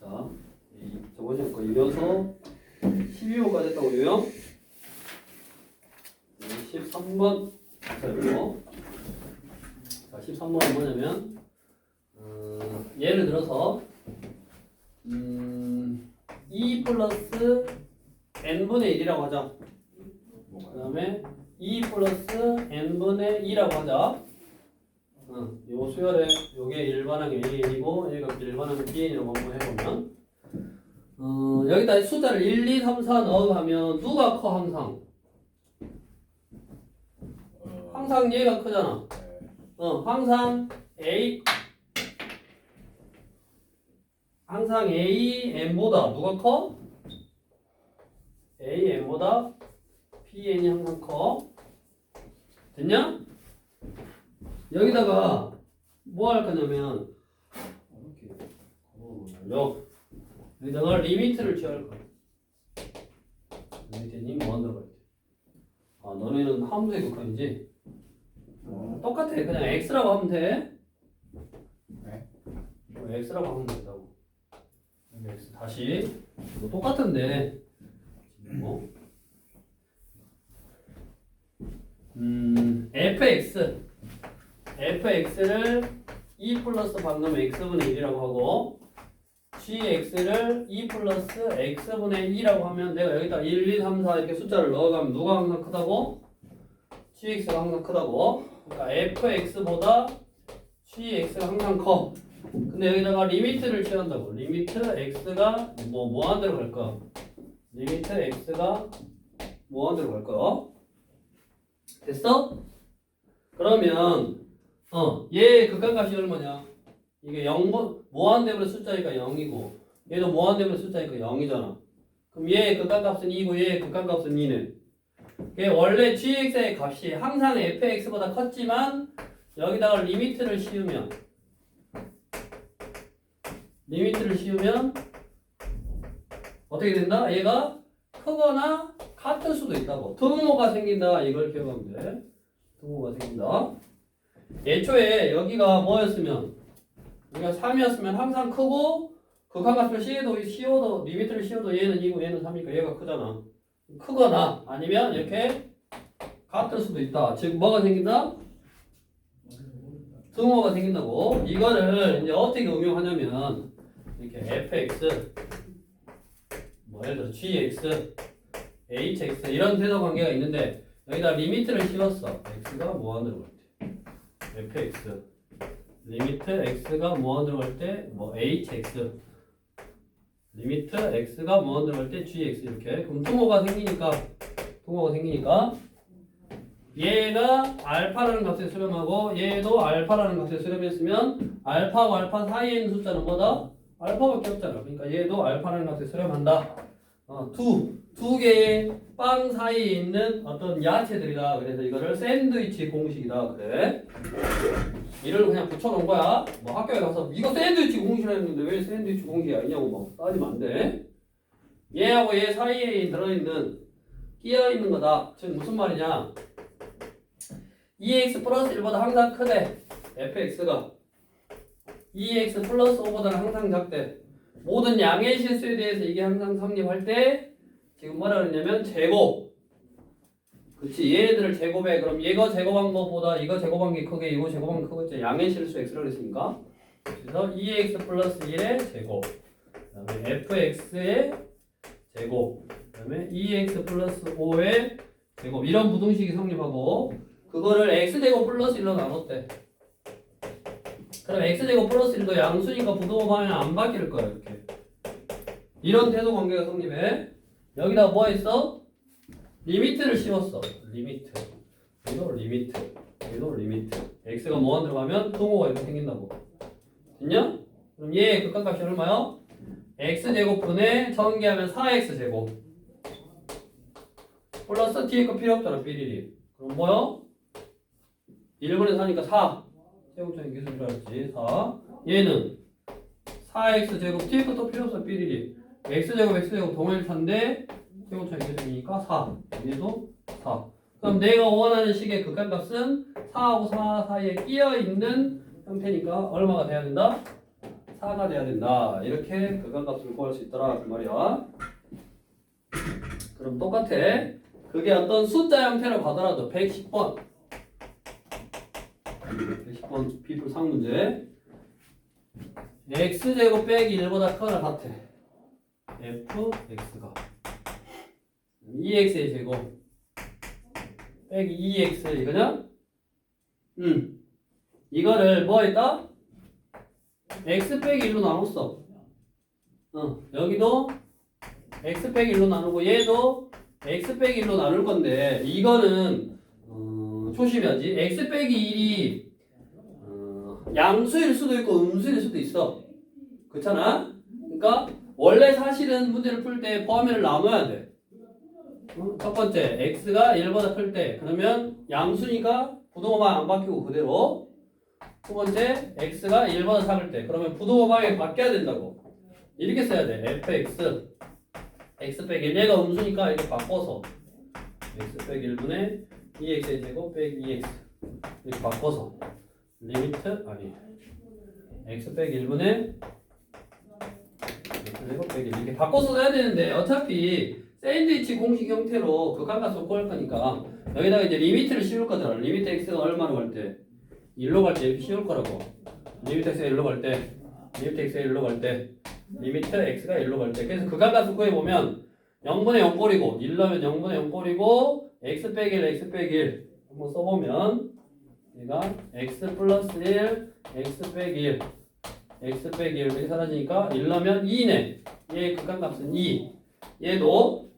자, 이 저번에 거 이어서 12호까지 했다고 유형 13번 살고 자 13번은 뭐냐면 어, 예를 들어서 음, 2 플러스 n분의 1이라고 하자. 그 다음에 2 플러스 n분의 2라고 하자 어, 요 수열에 요게 일반항 a이고 얘가 일반항 bn이라고 한번 해보면 어, 여기다 숫자를 1, 2, 3, 4 넣어가면 누가 커 항상? 항상 얘가 크잖아 어, 항상 a 항상 a n보다 누가 커? a n보다 p n이 항상 커 됐냐? 여기다가 뭐 할 거냐면 걸어놓으려 여기다가 리미트를 취할 거야. 리미트니 뭐 한다고 했지? 아 너네는 함수의 극한이지? 어, 똑같아 그냥 x라고 하면 돼. 네. 어, x라고 하면 된다고. x 다시 이거 똑같은데 뭐? 음 fx fx를 2 플러스 방금 x분의 1이라고 하고 gx를 2 플러스 x분의 2라고 하면 내가 여기다 1, 2, 3, 4 이렇게 숫자를 넣어가면 누가 항상 크다고? gx가 항상 크다고 그러니까 fx보다 gx가 항상 커 근데 여기다가 리미트를 취한다고 리미트 x가 뭐 뭐한 대로 갈까? 리미트 x가 뭐한 대로 갈까? 됐어? 그러면 어, 얘 극한값이 얼마냐? 이게 0번 무한대분의 숫자니까 0이고 얘도 무한대분의 숫자니까 0이잖아. 그럼 얘 극한값은 2고 얘 극한값은 2네. 얘 원래 gx의 값이 항상 fx보다 컸지만 여기다가 리미트를 씌우면 리미트를 씌우면 어떻게 된다? 얘가 크거나 같을 수도 있다고. 등호가 생긴다. 이걸 기억하면 돼. 등호가 생긴다. 예초에 여기가 뭐였으면 여기가 3이었으면 항상 크고 극한값을 씌워도 씌워도 리미트를 씌워도 얘는 2고 얘는 3이니까 얘가 크잖아. 크거나 아니면 이렇게 같을 수도 있다. 즉 뭐가 생긴다? 등호가 생긴다고. 이거를 이제 어떻게 응용하냐면 이렇게 fx 뭐 예를 들어 gx hx 이런 태도 관계가 있는데 여기다 리미트를 씌웠어. x가 갈 때. Fx 리미트 x가 무한으로 갈때 뭐 hx 리미트 x가 무한으로 갈때 gx 이렇게 그럼 통호가 생기니까 통호가 생기니까 얘가 알파라는 값에 수렴하고 얘도 알파라는 값에 수렴했으면 알파와 알파 사이에 있는 숫자는 뭐다? 알파밖에 없잖아. 그러니까 얘도 알파라는 값에 수렴한다. 어, 두, 두 개의 빵 사이에 있는 어떤 야채들이다. 그래서 이거를 샌드위치 공식이다. 그래. 이를 그냥 붙여놓은 거야. 뭐 학교에 가서 이거 샌드위치 공식이라 했는데 왜 샌드위치 공식이 아니냐고 막 따지면 안 돼. 얘하고 얘 사이에 들어있는 끼어 있는 거다. 즉 무슨 말이냐? 2x 플러스 1보다 항상 크대. fx가 2x 플러스 5보다는 항상 작대. 모든 양의 실수에 대해서 이게 항상 성립할 때 지금 뭐라 그러냐면 제곱. 그치 얘네들을 제곱해. 그럼 얘가 제곱한 것보다 이거 제곱한 게 크게 이거 제곱한 게 크겠지. 양의 실수 x라고 했으니까. 그래서 2x 플러스 1의 제곱. 그 다음에 fx의 제곱. 그 다음에 2x 플러스 5의 제곱. 이런 부등식이 성립하고 그거를 x제곱 플러스 1로 나눴대. 그럼 x제곱 플러스 1도 양수니까 부동호방향 안 바뀔 거야 이렇게. 이런 태도 관계가 성립해. 여기다 뭐 했어? 리미트를 씌웠어. 리미트. 이거 리미트. 이거 리미트. x가 뭐안 들어가면 동호가 이렇게 생긴다고. 됐냐? 그럼 얘 극한값이 얼마요? x제곱 분의 전개하면 4x제곱. 플러스 뒤에 거 필요 없잖아 삐리리. 그럼 뭐요? 1분의 4니까 4. 제곱적인 기술이라 했지. 4. 얘는 4x 제곱 뒤에 것도 필요 없어 삐리리. X 제곱 x 제곱 동일차인데 제곱적인 기술이니까 4. 얘도 4. 그럼 내가 원하는 식의 극한값은 4하고 4 사이에 끼어 있는 형태니까 얼마가 돼야 된다? 4가 돼야 된다. 이렇게 극한값을 구할 수 있더라 그 말이야. 그럼 똑같아. 그게 어떤 숫자 형태로 가더라도 110번 110번 비풀 상문제 x제곱 빼기 1보다 크거나 같아 fx가 2x의 제곱 빼기 2x 이거냐? 응 이거를 뭐 했다? x 빼기 1로 나눴어 어 여기도 x 빼기 1로 나누고 얘도 x 빼기 1로 나눌 건데 이거는 어, 조심해야지 x 빼기 1이 어, 양수일 수도 있고 음수일 수도 있어 그렇잖아? 그러니까 원래 사실은 문제를 풀때 범위를 나눠야 돼. 어, 첫 번째 x가 1보다 클 때. 그러면 양수니까 부동호만 안 바뀌고 그대로 두 번째 x가 1보다 작을 때. 그러면 부동호방이 바뀌어야 된다고. 이렇게 써야 돼. fx. x 빼기 1 얘가 음수니까 이렇게 바꿔서. x 빼기 1분의 2x의 제곱 빼기 2x 이렇게 바꿔서. 리미트 아니 x 빼기 1분의 x 제곱 빼기 1 이렇게 바꿔서 써야 되는데 어차피 샌드위치 공식 형태로 극한값을 구할 거니까 여기다가 이제 리미트를 씌울 거잖아. 리미트 x가 얼마로 갈 때? 1로 갈 때 씌울 거라고. 리미트 x가 1로 갈 때? 리미트 x가 1로 갈 때? 리미트 x가 1로 갈 때? 그래서 극한값을 구해보면 0분의 0꼴이고 1 넣으면 0분의 0꼴이고 x 빼기 1 x 빼기 1 한번 써보면 얘가 x 플러스 1 x 빼기 1 x 빼기 1 이렇게 사라지니까 1 넣으면 2네 얘의 극한값은 2 얘도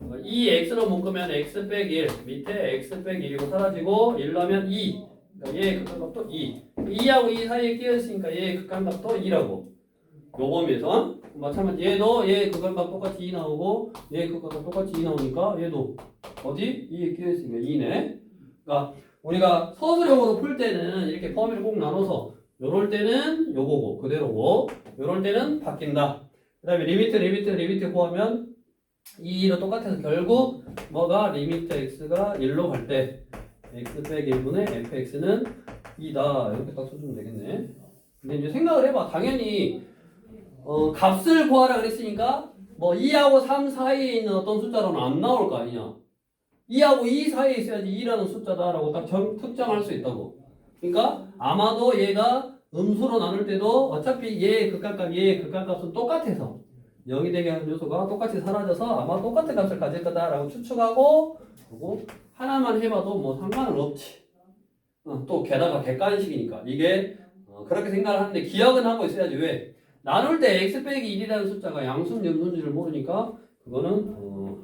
2x로 묶으면 x 빼기 1 밑에 x 빼기 1이고 사라지고 1 넣으면 2 그러니까 얘의 극한값도 2 2하고 2 사이에 끼어있으니까 얘의 극한값도 2라고. 요 범위에서. 마찬가지 얘도 얘 극한값 똑같이 2 나오고 얘 극한값 똑같이 2 나오니까 얘도 어디? 2에 끼어있으니까 2네 그러니까 우리가 서술형으로 풀 때는 이렇게 범위를 꼭 나눠서 요럴 때는 요거고 그대로고 요럴 때는 바뀐다. 그 다음에 리미트 리미트 리미트 구하면 2로 똑같아서 결국 뭐가 리미트 x가 1로 갈 때 x 빼기 1분의 fx는 2다. 이렇게 딱 써주면 되겠네. 근데 이제 생각을 해봐. 당연히 어, 값을 구하라 그랬으니까 뭐 2하고 3 사이에 있는 어떤 숫자로는 안 나올 거 아니야 2하고 2 사이에 있어야지 2라는 숫자다라고 딱 정, 특정할 수 있다고 그러니까 아마도 얘가 음수로 나눌 때도 어차피 얘의 극한값 얘의 극한값은 똑같아서 영이 되게 하는 요소가 똑같이 사라져서 아마 똑같은 값을 가질 거다라고 추측하고 그리고 하나만 해봐도 뭐 상관은 없지. 어, 또 게다가 객관식이니까. 이게 어, 그렇게 생각을 하는데 기억은 하고 있어야지. 왜? 나눌 때 x 빼기 1이라는 숫자가 양수인지 음수인지를 모르니까 그거는 어,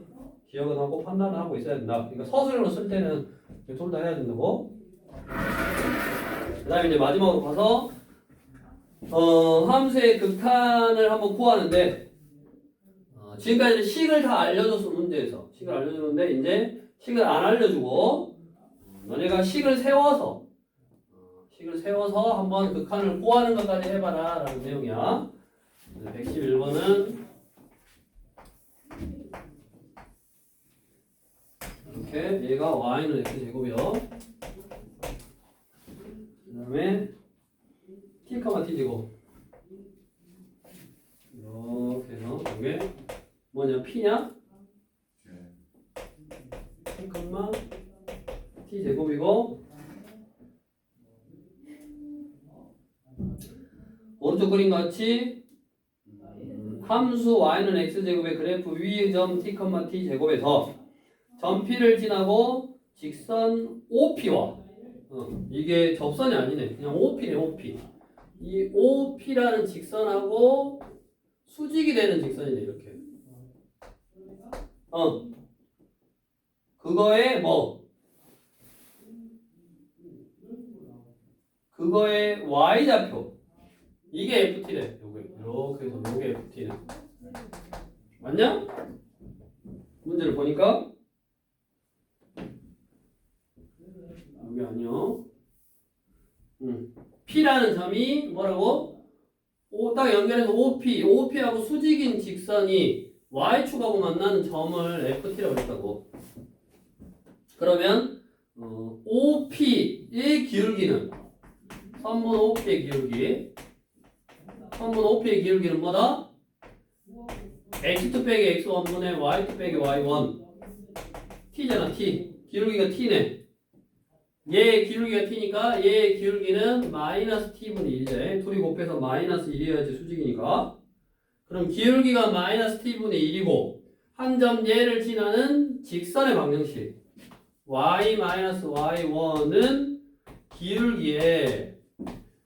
기억은 하고 판단을 하고 있어야 된다. 그러니까 서술로 쓸 때는 둘 다 해야 된다고 그 다음에 이제 마지막으로 가서 어, 함수의 극한을 한번 구하는데 어, 지금까지 식을 다 알려줘서 문제에서. 식을 알려주는데 이제 식을 안 알려주고 어, 너네가 식을 세워서 어, 식을 세워서 한번 극한을 구하는 것까지 해봐라 라는 내용이야. 111번은 이렇게 얘가 y는 x 제곱이요. 그 다음에 t, t 제곱 이렇게 해서 이게 뭐냐 p냐? t, t 제곱이고 오른쪽 그림 같이 음, 함수 y는 x 제곱의 그래프 위의 점 t, t 제곱에서 점 p를 지나고 직선 OP와 어, 이게 접선이 아니네. 그냥 OP네, OP. 이 OP라는 직선하고 수직이 되는 직선이네, 이렇게. 어. 그거에 뭐? 그거의 Y좌표. 이게 FT래. 요게. 이렇게 해서 요게 FT네. 맞냐? 문제를 보니까 아니요. 음. P라는 점이 뭐라고? 오, 딱 연결해서 OP, OP하고 수직인 직선이 Y축하고 만나는 점을 FT라고 했다고. 그러면 어, OP의 기울기는 선분 OP의 기울기 선분 OP의 기울기는 뭐다? x2 빼기 x1분의 y2 빼기 y1 t잖아 t 기울기가 t네 얘의 기울기가 t니까 얘의 기울기는 마이너스 t분의 1이제 둘이 곱해서 마이너스 1이어야지 수직이니까. 그럼 기울기가 마이너스 t분의 1이고 한 점 얘를 지나는 직선의 방정식. y 마이너스 y1은 기울기에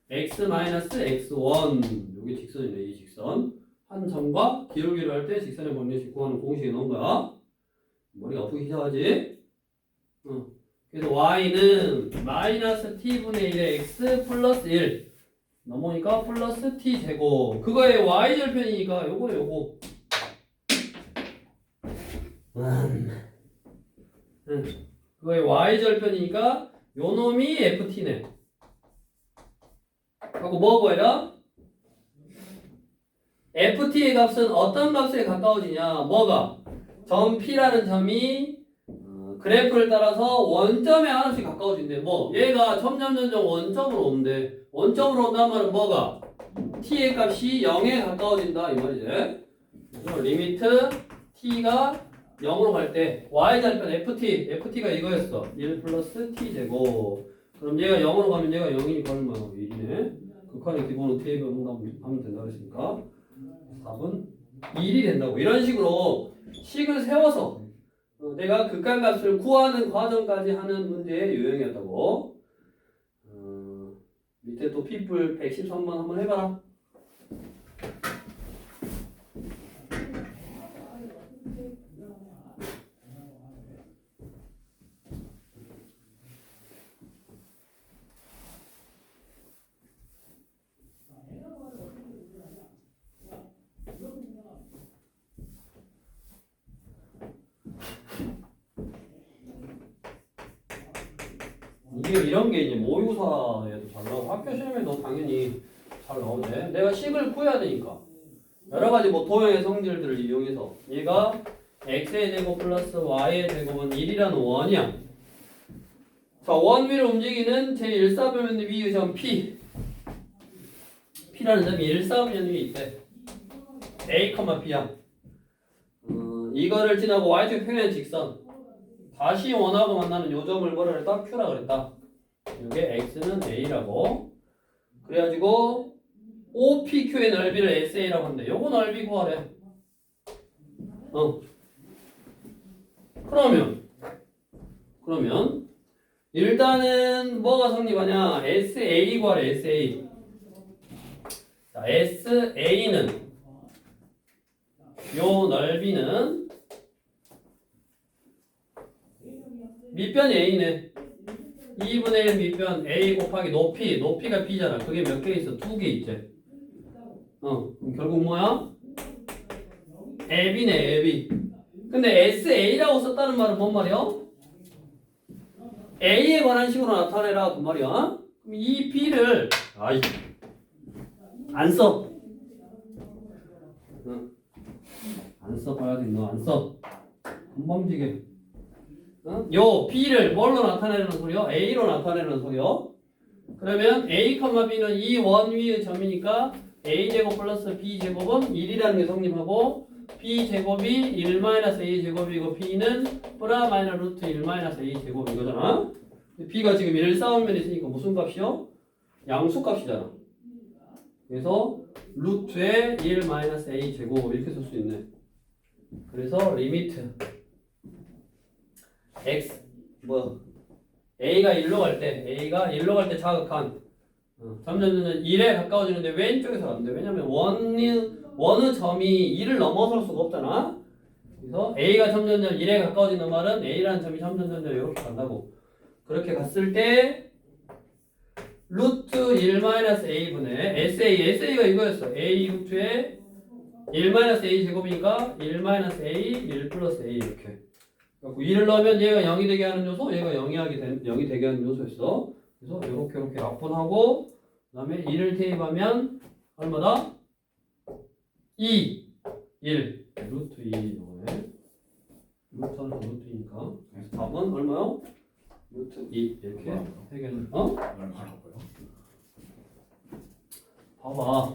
x 마이너스 x1 여기 직선이네 이 직선. 한 점과 기울기를 할 때 직선의 방정식 구하는 공식에 넣은 거야. 머리가 아프기 시작하지? 어. 그래서 y는 마이너스 t분의 1의 x 플러스 1 넘어오니까 플러스 t 제곱 그거의 y 절편이니까 요거 요거 음. 음. 그거의 y 절편이니까 요 놈이 ft네 하고 뭐 구해라? ft의 값은 어떤 값에 가까워지냐 뭐가 점 p라는 점이 어, 그래프를 따라서 원점에 하나씩 가까워진대. 뭐 얘가 점점 점점 원점으로 오는데 원점으로 온다는 말은 뭐가? t의 값이 0에 가까워진다 이 말이지. 그래서 리미트 t가 0으로 갈 때 y절편 ft ft가 이거였어. 1 플러스 t 제곱. 그럼 얘가 0으로 가면 얘가 0이니까 얼마야 1이네 극한의 기본은 t에 하면 된다 그랬으니까. 답은 1이 된다고. 이런 식으로 식을 세워서 어, 내가 극한값을 구하는 과정까지 하는 문제의 유형이었다고. 어, 밑에 또 피플 113번 한번 해봐라 이게 이런 게 이제 모의고사에도 잘 나오고 학교 시험에도 당연히 잘 나오는데 내가 식을 구해야 되니까. 여러 가지 뭐 도형의 성질들을 이용해서 얘가 x의 제곱 플러스 y의 제곱은 1이라는 원이야. 자, 원 위를 움직이는 제1사변 위의 점 P. P라는 점이 1사변 위에 있대. A, P야. 어, 이거를 지나고 y축 평행 직선. 다시 원하고 만나는 요점을 뭐라 그랬다? Q라 그랬다. 이게 X는 A라고. 그래가지고 OPQ의 넓이를 SA라고 하는데 요거 넓이 구하래. 어. 그러면 그러면 일단은 뭐가 성립하냐? SA 구하래 SA. 자, SA는 요 넓이는 밑변이 A네. 2분의 1 밑변 A 곱하기 높이. 높이가 B잖아. 그게 몇 개 있어? 두 개 있지. 어, 결국 뭐야? 앱이네, 앱이. 근데 SA라고 썼다는 말은 뭔 말이야? A에 관한 식으로 나타내라. 그 말이야. 그럼 이 B를, 아이, 안 써. 응. 안 써, 봐야 돼. 너 안 써. 건방지게. 어? 요 B를 뭘로 나타내는 소리요? A로 나타내는 소리요. 그러면 A, B는 이 원 위의 점이니까 A 제곱 플러스 B 제곱은 1이라는 게 성립하고 B 제곱이 1 마이너스 A 제곱이고 B는 프라 마이너 루트 1 마이너스 A 제곱 이거잖아. B가 지금 1 싸움면 있으니까 무슨 값이요? 양수 값이잖아. 그래서 루트에 1 마이너스 A 제곱 이렇게 쓸 수 있네. 그래서 리미트 x 뭐 a가 1로 갈 때 a가 1로 갈 때 자극한 어, 점점 점점 1에 가까워지는데 왼쪽에서 안 돼. 왜냐면 원의 원의 점이 1을 넘어설 수가 없잖아. 그래서 a가 점점 점 1에 가까워지는 말은 a라는 점이 점점 점점 이렇게 간다고. 그렇게 갔을 때 루트 1 마이너스 a 분의 sa sa가 이거였어. a 루트에 1 마이너스 a 제곱이니까 1 마이너스 a 1 플러스 a 이렇게. 그래서 1을 넣으면 얘가 0이 되게 하는 요소, 얘가 0이, 하게 된, 0이 되게 하는 요소였어. 그래서 이렇게 이렇게 약분하고 그 다음에 1을 대입하면 얼마다? 2, 1, 루트 2 이거네. 루트 하나 더 루트 2니까 답은 얼마요? 루트 2 이렇게 해결을 어? 얼마라고요? 봐봐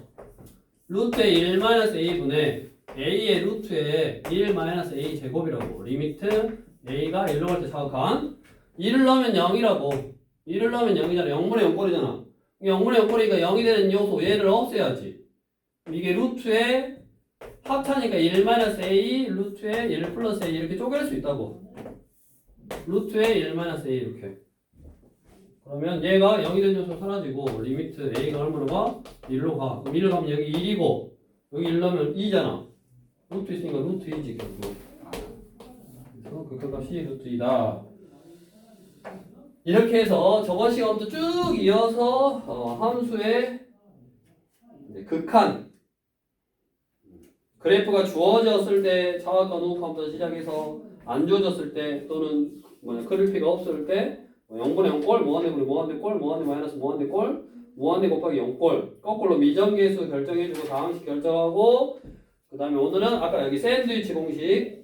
루트의 1 마이너스 a분의 a의 루트의 1 마이너스 a 제곱이라고. 리미트 a가 1로 갈때 사각한 1을 넣으면 0이라고. 1을 넣으면 0이잖아. 0분의 0꼴이잖아. 0분의 0꼴이니까 0이 되는 요소 얘를 없애야지. 이게 루트의 합차니까 1 마이너스 a 루트의 1 플러스 a 이렇게 쪼갤 수 있다고. 루트의 1 마이너스 a 이렇게. 그러면 얘가 0이 되는 요소 사라지고 리미트 a가 얼마로 가? 1로 가. 그럼 1로 가면 여기 1이고 여기 1 넣으면 2잖아. 루트 있으니까 루트 2지 결국. 그래서 극한값이 루트 2다. 이렇게 해서 저번 시간부터 쭉 이어서 어, 함수의 극한 그래프가 주어졌을 때 차원과 우함부터 시작해서 안 주어졌을 때 또는 뭐냐 그래프가 없을 때뭐 0분의 0꼴, 무한대 분의 무한대 꼴, 무한대 마이너스 무한대 꼴, 무한대 곱하기 0꼴 거꾸로 미정계수 결정해주고 상항식 결정하고 그 다음에 오늘은 아까 여기 샌드위치 공식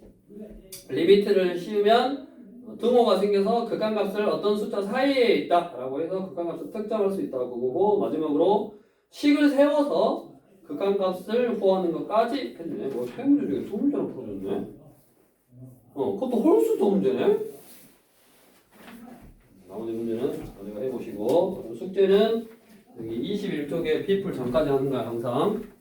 리미트를 씌우면 등호가 생겨서 극한값을 어떤 숫자 사이에 있다 라고 해서 극한값을 특정할 수 있다고 보고 마지막으로 식을 세워서 극한값을 구하는 것까지 했네. 뭐 세문제 중에 두 문제나 풀어줬네? 어 그것도 홀수 두 문제네? 나머지 문제는 어디가 해보시고 숙제는 여기 21쪽에 비풀 전까지 하는 거야 항상